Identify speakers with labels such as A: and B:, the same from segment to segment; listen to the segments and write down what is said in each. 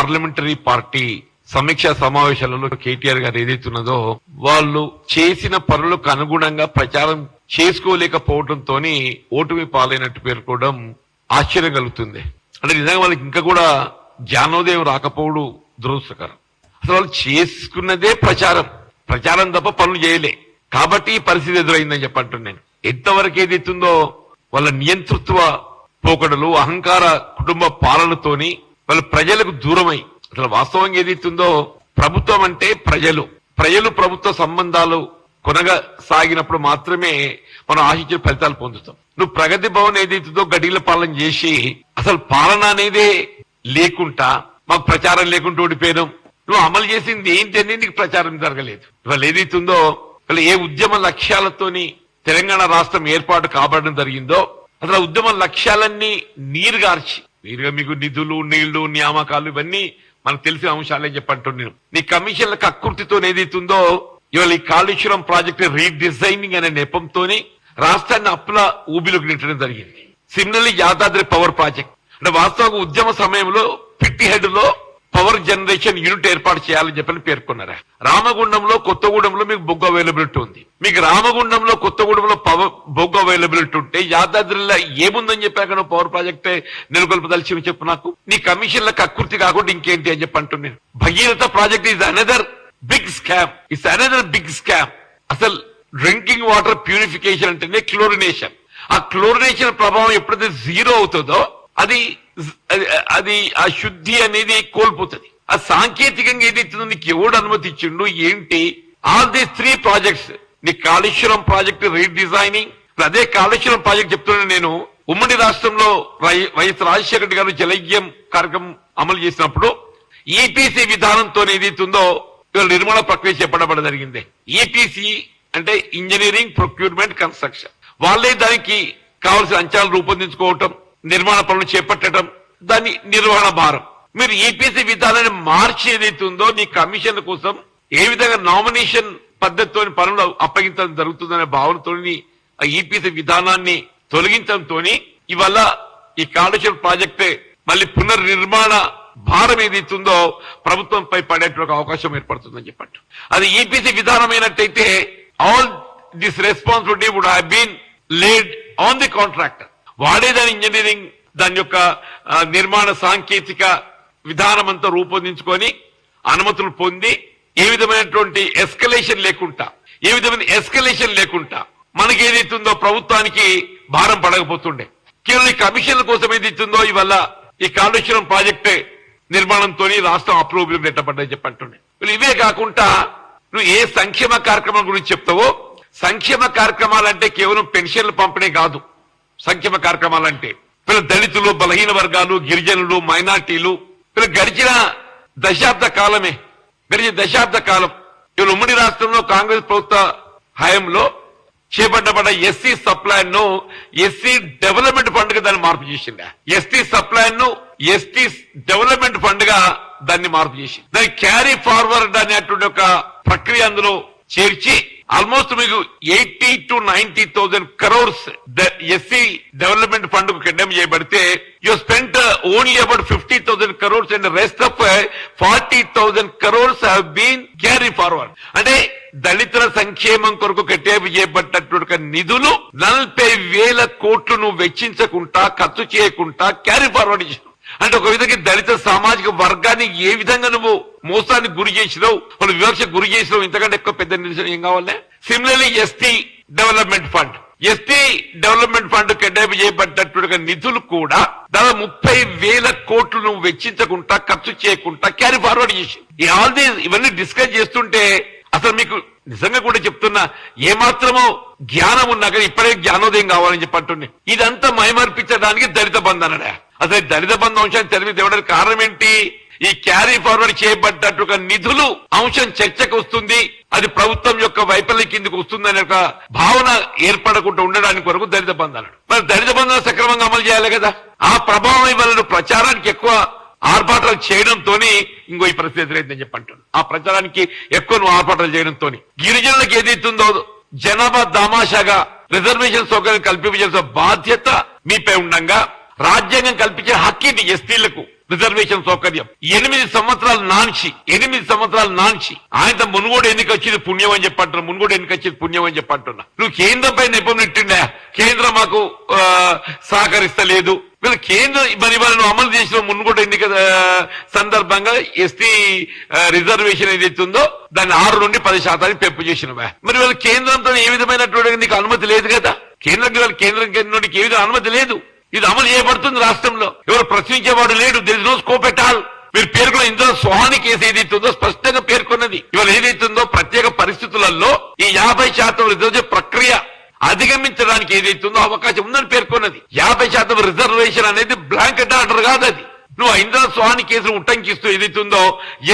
A: Parliamentary party సమీక్షా సమావేశాలలో కేటీఆర్ గారు ఏదైతున్నదో వాళ్ళు చేసిన పనులకు అనుగుణంగా ప్రచారం చేసుకోలేకపోవడంతో ఓటమి పాలైనట్టు పేర్కోవడం ఆశ్చర్యం కలుగుతుంది. అంటే నిజంగా వాళ్ళకి ఇంకా కూడా జ్ఞానోదయం రాకపోవడం దురదృష్టకరం. అసలు వాళ్ళు చేసుకున్నదే ప్రచారం. ప్రచారం తప్ప పనులు చేయలే. కాబట్టి ఈ పరిస్థితి ఎదురైందని చెప్పంటున్నాను నేను. ఎంతవరకు ఏదైతుందో వాళ్ళ నియంతృత్వ పోకడలు అహంకార కుటుంబ పాలనతోని వాళ్ళు ప్రజలకు దూరమై అసలు వాస్తవంగా ఏదైతుందో ప్రభుత్వం అంటే ప్రజలు. ప్రజలు ప్రభుత్వ సంబంధాలు కొనగా సాగినప్పుడు మాత్రమే మనం ఆశించిన ఫలితాలు పొందుతాం. నువ్వు ప్రగతి భవన్ ఏదైతుందో గడిల పాలన చేసి అసలు పాలన అనేదే లేకుండా మాకు ప్రచారం లేకుండా ఓడిపోయినాం. నువ్వు అమలు చేసింది ఏంటి అని నీకు ప్రచారం జరగలేదు. ఇవాళ ఏదైతుందో ఇవాళ ఏ ఉద్యమ లక్ష్యాలతోని తెలంగాణ రాష్ట్రం ఏర్పాటు కాబడడం జరిగిందో అసలు ఉద్యమ లక్ష్యాలన్నీ నీరుగార్చి నీరుగా మీకు నిధులు నీళ్ళు నియామకాలు ఇవన్నీ మనకు తెలిసిన అంశాలే చెప్పంటున్నాను. నీ కమిషన్లకు అకృతితో ఏదైతుందో ఇవాళ ఈ కాళేశ్వరం ప్రాజెక్ట్ రీడిజైనింగ్ అనే నెపంతోని రాష్ట్రాన్ని అప్పుల ఊబిలోకి నెట్టడం జరిగింది. Similarly Yadadri power project. అంటే వాస్తవంగా ఉద్యమ సమయంలో పిట్టి హెడ్లో పవర్ జనరేషన్ యూనిట్ ఏర్పాటు చేయాలని చెప్పని పేర్కొన్నారు? రామగుండంలో కొత్తగూడెంలో మీకు బొగ్గు అవైలబిలిటీ ఉంది. మీకు రామగుండంలో కొత్తగూడెంలో పవర్ బొగ్గు అవైలబిలిటీ ఉంటే యాదాద్రిలో ఏముందని చెప్పాక పవర్ ప్రాజెక్టే నెలకొల్పదలిసి చెప్పు నాకు? నీ కమిషన్ల కక్కుర్తి కాకుండా ఇంకేంటి అని చెప్పి అంటున్నాను. Bhagiratha project is another big scam it's another big scam అసలు డ్రింకింగ్ వాటర్ ప్యూరిఫికేషన్ అంటేనే క్లోరినేషన్ ఆ క్లోరినేషన్ ప్రభావం ఎప్పుడైతే జీరో అవుతుందో అది అది- ఆ శుద్ధి అనేది కోల్పోతుంది. ఆ సాంకేతికంగా ఏదైతుందో నీకు ఎవడు అనుమతిచ్చిండు ఏంటి? ఆల్ దీస్ త్రీ ప్రాజెక్ట్స్ నీ కాళేశ్వరం ప్రాజెక్ట్ రీడిజైనింగ్ అదే కాళేశ్వరం ప్రాజెక్ట్ చెప్తున్నాను నేను. ఉమ్మడి రాష్ట్రంలో వై- వైఎస్ రాజశేఖర రెడ్డి గారు జలయ్యం కార్యక్రమం అమలు చేసినప్పుడు ఈపీసీ విధానంతో ఏదైతుందో ఇవాళ నిర్మాణ ప్రక్రియ చేపట్టబడ జరిగింది. ఈపీసీ అంటే ఇంజనీరింగ్ ప్రొక్యూర్మెంట్ కన్స్ట్రక్షన్ వాళ్ళే దానికి కావాల్సిన అంచనాలు రూపొందించుకోవటం నిర్మాణ పనులు చేపట్టడం దాని నిర్వహణ భారం. మీరు ఈపీసీ విధానాన్ని మార్చి ఏదైతే ఉందో నీ కమిషన్ కోసం ఏ విధంగా నామినేషన్ పద్ధతితో పనులు అప్పగించడం జరుగుతుందనే భావనతో ఆ ఈపీసీ విధానాన్ని తొలగించడంతో ఇవాళ ఈ కాళేశ్వరం ప్రాజెక్ట్ మళ్ళీ పునర్నిర్మాణ భారం ఏదైతుందో ప్రభుత్వంపై పడేటువంటి అవకాశం ఏర్పడుతుందని చెప్పట్టు అది EPC విధానమైనట్టయితే all this responsibility would have been laid on the contractor వాడే దాని ఇంజనీరింగ్ దాని యొక్క నిర్మాణ సాంకేతిక విధానం అంతా రూపొందించుకొని అనుమతులు పొంది ఏ విధమైనటువంటి ఎస్కలేషన్ లేకుండా ఏ విధమైన ఎస్కలేషన్ లేకుండా మనకి ఏదైతుందో ప్రభుత్వానికి భారం పడకపోతుండే. కేవలం ఈ కమిషన్ల కోసం ఏదైతుందో ఇవల్ల ఈ కాళేశ్వరం ప్రాజెక్ట్ నిర్మాణంతో రాష్ట్రం అప్రూవల్ పెట్టబడ్డని చెప్పంటుండే ఇవే కాకుండా నువ్వు ఏ సంక్షేమ కార్యక్రమం గురించి చెప్తావో సంక్షేమ కార్యక్రమాలంటే కేవలం పెన్షన్లు పంపిణీ కాదు. సంక్షేమ కార్యక్రమాలంటే పిల్ల దళితులు బలహీన వర్గాలు గిరిజనులు మైనార్టీలు. పిల్ల గడిచిన దశాబ్ద కాలమే. గడిచిన దశాబ్ద కాలం. ఇవాళ ఉమ్మడి రాష్ట్రంలో కాంగ్రెస్ ప్రభుత్వ హయాంలో చేపట్టబడ్డ ఎస్సీ సప్లాన్ను ఎస్సీ డెవలప్మెంట్ ఫండ్గా దాన్ని మార్పు చేసింది? ఎస్టీ సప్లాన్ను ఎస్టీ డెవలప్మెంట్ ఫండ్గా దాన్ని మార్పు చేసింది. దాన్ని క్యారీ ఫార్వర్డ్ అనేటువంటి ఒక ప్రక్రియ అందులో చేర్చి ఆల్మోస్ట్ మీకు eighty two ninety thousand crores SC development ఫండ్కు కండెమ్ చేయబడితే you spent only about fifty thousand crores and rest of forty thousand crores have been carry forward అంటే దళితుల సంక్షేమం కొరకు కట్టేపు చేయబడ్డటువంటి నిధులు నలభై వేల కోట్లు నువ్వు వెచ్చించకుండా ఖర్చు చేయకుండా క్యారీ ఫార్వర్డ్ అంటే ఒక విధంగా దళిత సామాజిక వర్గాన్ని ఏ విధంగా నువ్వు మోసానికి గురి చేసినావు వాళ్ళు వివక్ష గురి చేసినావు ఇంతకంటే ఎక్కువ పెద్ద నిరసన ఏం కావాలి? Similarly ST development fund ST development fund కేటాయింపు చేయబడ్డటువంటి నిధులు కూడా దాదాపు ముప్పై వేల కోట్లు నువ్వు వెచ్చించకుండా ఖర్చు చేయకుండా క్యారీ ఫార్వర్డ్ చేసి. ఆల్ దీస్ ఇవన్నీ డిస్కస్ చేస్తుంటే అసలు మీకు నిజంగా కూడా చెప్తున్నా ఏమాత్రమో జ్ఞానం ఉన్నా కానీ ఇప్పుడే జ్ఞానోదయం కావాలని చెప్పి ఇదంతా మైమర్పించడానికి దళిత బంధనడా అసలు దళిత బంధు అంశాన్ని తెలివి తేవడానికి కారణం ఏంటి? ఈ క్యారీ ఫార్వర్డ్ చేయబడ్డట్టు నిధులు అంశం చర్చకు వస్తుంది. అది ప్రభుత్వం యొక్క వైఫల్యం కిందకు వస్తుందనే ఒక భావన ఏర్పడకుండా ఉండడానికి కొరకు దళిత బంధు మరి దళిత బంధాలు సక్రమంగా అమలు చేయాలి కదా? ఆ ప్రభావం వల్ల ప్రచారానికి ఎక్కువ ఆర్భాటాలు చేయడంతో ఇంకో ఈ పరిస్థితి ఎదురైందని చెప్పి ఆ ప్రచారానికి ఎక్కువ నువ్వు ఆర్భాటాలు చేయడంతో గిరిజనులకు ఏదైతుందో జనాభా దామాషాగా రిజర్వేషన్ సౌకర్యం కల్పించాల్సిన బాధ్యత మీపై ఉండగా రాజ్యాంగం కల్పించిన హక్కు ఇది ఎస్టీలకు రిజర్వేషన్ సౌకర్యం. ఎనిమిది సంవత్సరాలు నాన్చి ఎనిమిది సంవత్సరాలు నాన్చి ఆయన మునుగోడు ఎన్నిక వచ్చేది పుణ్యం అని చెప్పంటున్నా మునుగోడు ఎన్నిక వచ్చేది పుణ్యం అని చెప్పంటున్నా. నువ్వు కేంద్రం పై నెపం కేంద్రం మాకు సహకరిస్తలేదు. వీళ్ళు కేంద్రం మరి వాళ్ళను అమలు చేసిన మునుగోడు ఎన్నిక సందర్భంగా ఎస్టీ రిజర్వేషన్ ఏదైతే ఉందో దాన్ని ఆరు నుండి పది శాతానికి పెంపు చేసినవా మరి వాళ్ళు కేంద్రంతో ఏ విధమైనటువంటి నీకు అనుమతి లేదు కదా? కేంద్రం కేంద్రం నుండి ఏ విధంగా అనుమతి లేదు. ఇది అమలు చేయబడుతుంది రాష్ట్రంలో. ఎవరు ప్రశ్నించేవాడు లేడు. This no scope at all మీరు పేర్కొన్న ఇందులో సోహాని కేసు ఏదైతుందో స్పష్టంగా పేర్కొన్నది. ఇవాళ ఏదైతుందో ప్రత్యేక పరిస్థితులలో ఈ యాభై శాతం రిజర్వ్ ప్రక్రియ అధిగమించడానికి ఏదైతుందో అవకాశం ఉందని పేర్కొన్నది. యాభై శాతం రిజర్వేషన్ అనేది బ్లాంకెట్ ఆర్డర్ కాదు అది. నువ్వు ఇంద్ర స్వామి కేసును ఉట్టంకిస్తూ ఏదైతుందో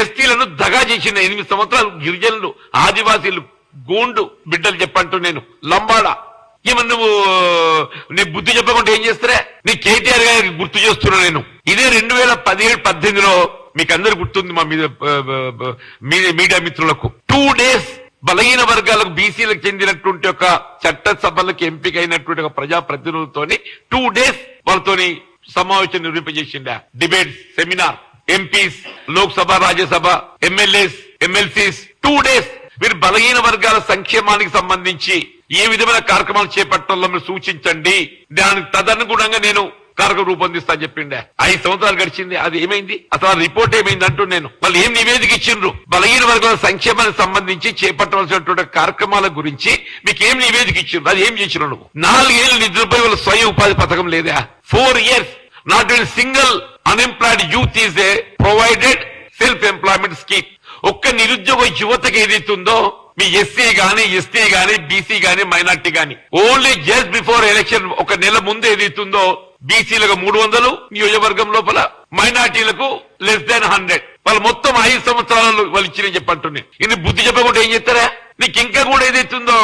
A: ఎస్టీలను దగా చేసిన ఎనిమిది సంవత్సరాలు గిరిజనులు ఆదివాసీలు గూండు బిడ్డలు చెప్పంటూ నేను లంబాడా ఏమన్నా నువ్వు నీ బుద్ధి చెప్పకుండా ఏం చేస్తారా? నీ కేటీఆర్ గారికి గుర్తు చేస్తున్నా నేను. ఇదే రెండు వేల పదిహేడు పద్దెనిమిదిలో మీకు అందరు గుర్తుంది మా మీద మీడియా మిత్రులకు. టూ డేస్ బలహీన వర్గాలకు బీసీలకు చెందినటువంటి ఒక చట్టసభలకు ఎంపికైనటువంటి ఒక ప్రజాప్రతినిధులతోని టూ డేస్ వాళ్ళతోని సమావేశం నిర్వహింపజేసిండా. Debate seminar MPs Lok Sabha Rajya Sabha MLAs MLCs two days మీరు బలహీన వర్గాల సంక్షేమానికి సంబంధించి ఏ విధమైన కార్యక్రమాలు చేపట్టడంలో మీరు సూచించండి. దానికి తదనుగుణంగా నేను కార్యక్రమం రూపొందిస్తా చెప్పిండే. ఐదు సంవత్సరాలు గడిచింది అది ఏమైంది? అసలు ఆ రిపోర్ట్ ఏమైంది అంటూ నేను. వాళ్ళు ఏం నివేదిక ఇచ్చిండ్రు? బలహీన వర్గాల సంక్షేమానికి సంబంధించి చేపట్టవలసినటువంటి కార్యక్రమాల గురించి మీకు ఏం నివేదిక ఇచ్చిండ్రు? అది ఏం చేసిన నువ్వు? నాలుగేళ్ళు నిద్రపై వాళ్ళ స్వయం ఉపాధి పథకం లేదా? Four years not single unemployed youth is a provided self employment scheme ఒక్క నిరుద్యోగ యువతకి ఏదైతుందో మీ ఎస్సీ గాని ఎస్టీ గాని బీసీ గాని మైనార్టీ గాని ఓన్లీ జస్ట్ బిఫోర్ ఎలక్షన్ ఒక నెల ముందు ఏదైతుందో బీసీలకు మూడు వందలు నియోజకవర్గం లోపల మైనార్టీలకు లెస్ దాన్ హండ్రెడ్ వాళ్ళు మొత్తం ఐదు సంవత్సరాలు వాళ్ళు ఇచ్చిన చెప్పంటున్నాయి ఇది బుద్ధి చెప్పకుండా ఏం చెప్తారా నీకు ఇంకా కూడా ఏదైతుందో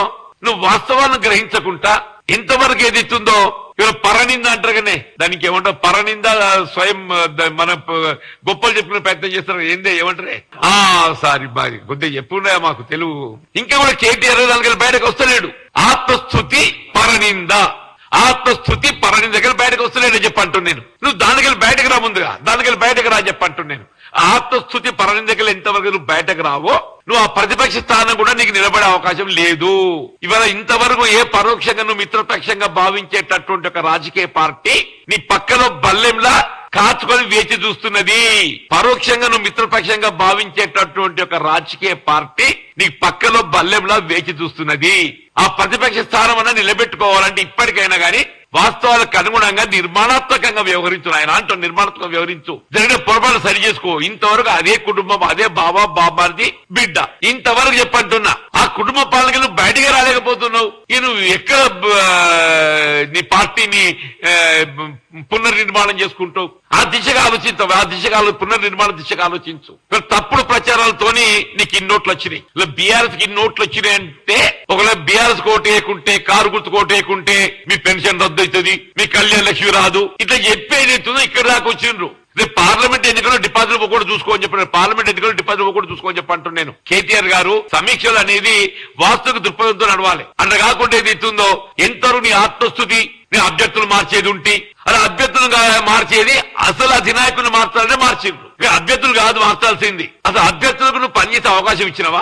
A: నువ్వు వాస్తవాలను గ్రహించకుండా ఇంతవరకు ఏదైతుందో ఇవాళ పరనింద అంటారు కానీ దానికి ఏమంటారు? పరనింద స్వయం మన గొప్పలు చెప్పుకునే ప్రయత్నం చేస్తారు. ఏందే ఏమంటారే? ఆ సారీ బాగా కొద్దిగా చెప్పున్నాయా మాకు తెలుగు. ఇంకా కూడా కేటీఆర్ దానికి బయటకు వస్తలేడు. ఆత్మస్థుతి పరనింద. ఆత్మస్థుతి పరని దగ్గర బయటకు వస్తలేడు చెప్పంటున్నాను నేను. నువ్వు దానికెళ్ళి బయటకు రా ముందుగా. దానికెళ్ళి బయటకు రా చెప్పంటున్నాను నేను. ఆత్మస్థుతి దగ్గర ఎంతవరకు నువ్వు బయటకు రావో నువ్వు ఆ ప్రతిపక్ష స్థానం కూడా నీకు నిలబడే అవకాశం లేదు. ఇవాళ ఇంతవరకు ఏ పరోక్షంగా నువ్వు మిత్రపక్షంగా భావించేటటువంటి ఒక రాజకీయ పార్టీ నీ పక్కలో బల్లెంలా కాచుకొని వేచి చూస్తున్నది. పరోక్షంగా నువ్వు మిత్రపక్షంగా భావించేటటువంటి ఒక రాజకీయ పార్టీ నీ పక్కలో బల్లెంలా వేచి చూస్తున్నది. ఆ ప్రతిపక్ష స్థానం అన్న నిలబెట్టుకోవాలంటే ఇప్పటికైనా గానీ వాస్తవాలకు అనుగుణంగా నిర్మాణాత్మకంగా వ్యవహరించు ఆయన అంటూ నిర్మాణాత్మకంగా వ్యవహరించు. జరిగిన పొరపాటు సరి చేసుకో. ఇంతవరకు అదే కుటుంబం అదే బాబా బాబార్ది బిడ్డ. ఇంతవరకు చెప్పంటున్నా. ఆ కుటుంబ పాలన బయటికి రాలేకపోతున్నావు. ఈ నువ్వు ఎక్కడ నీ పార్టీని పునర్నిర్మాణం చేసుకుంటావు? ఆ దిశగా ఆలోచించవు ఆ దిశగా పునర్నిర్మాణ దిశగా ఆలోచించు. తప్పుడు ప్రచారాలతోని నీకు ఇన్ని నోట్లు వచ్చినాయి. బీఆర్ఎస్కి ఇన్నోట్లు వచ్చినాయి అంటే ఒకవేళ బీఆర్ఎస్ కోట వేయకుంటే కారు గుర్తు కోట వేయకుంటే మీ పెన్షన్ రద్దు అవుతుంది మీ కళ్యాణ లక్ష్మి రాదు. ఇట్లా చెప్పేది ఇక్కడ దాకా వచ్చిండ్రు. రేపు పార్లమెంట్ ఎన్నికల్లో డిపాజిట్ పోకూడదు చూసుకోని చెప్పాను పార్లమెంట్ ఎన్నికలు డిపాజిట్ కూడా చూసుకోని చెప్పంటున్నాను నేను. కేటీఆర్ గారు సమీక్షలు అనేది వాస్తవిక దృక్పథంతో నడవాలి. అంత కాకుండా ఏది ఇస్తుందో ఎంతరు నీ ఆత్మస్థుతి నీ అభ్యర్థులు మార్చేది ఉంటే అలా అభ్యర్థులు మార్చేది అసలు అధినాయకుని మార్చాలనే మార్చిండ్రు. అభ్యర్థులు కాదు మార్చాల్సింది. అసలు అభ్యర్థులకు నువ్వు పనిచేసే అవకాశం ఇచ్చినవా?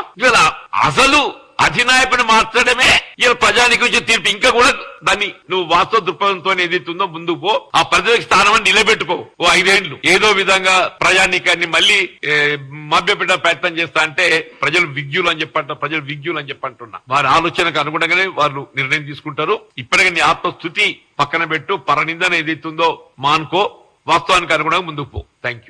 A: అసలు అధినాయకుని మార్చడమే ఇలా ప్రజానికి వచ్చే తీర్పు ఇంకా కూడా దాన్ని నువ్వు వాస్తవ దృక్పథంతో ఏదైతుందో ముందుకు పో. ఆ ప్రజలకు స్థానం అని నిలబెట్టుకో. ఓ ఐదేళ్ళు ఏదో విధంగా ప్రజానికాన్ని మళ్ళీ మభ్యపెట్ట ప్రయత్నం చేస్తా అంటే ప్రజలు విజ్ఞులు అని చెప్పంట ప్రజలు విజ్ఞులు అని చెప్పంటున్నా. వారి ఆలోచనకు అనుగుణంగానే వాళ్ళు నిర్ణయం తీసుకుంటారు. ఇప్పటికే నీ ఆత్మస్థుతి పక్కన పెట్టు పరనిందన ఏదైతుందో మానుకో. వాస్తవానికి అనుగుణంగా ముందుకు పో. Thank you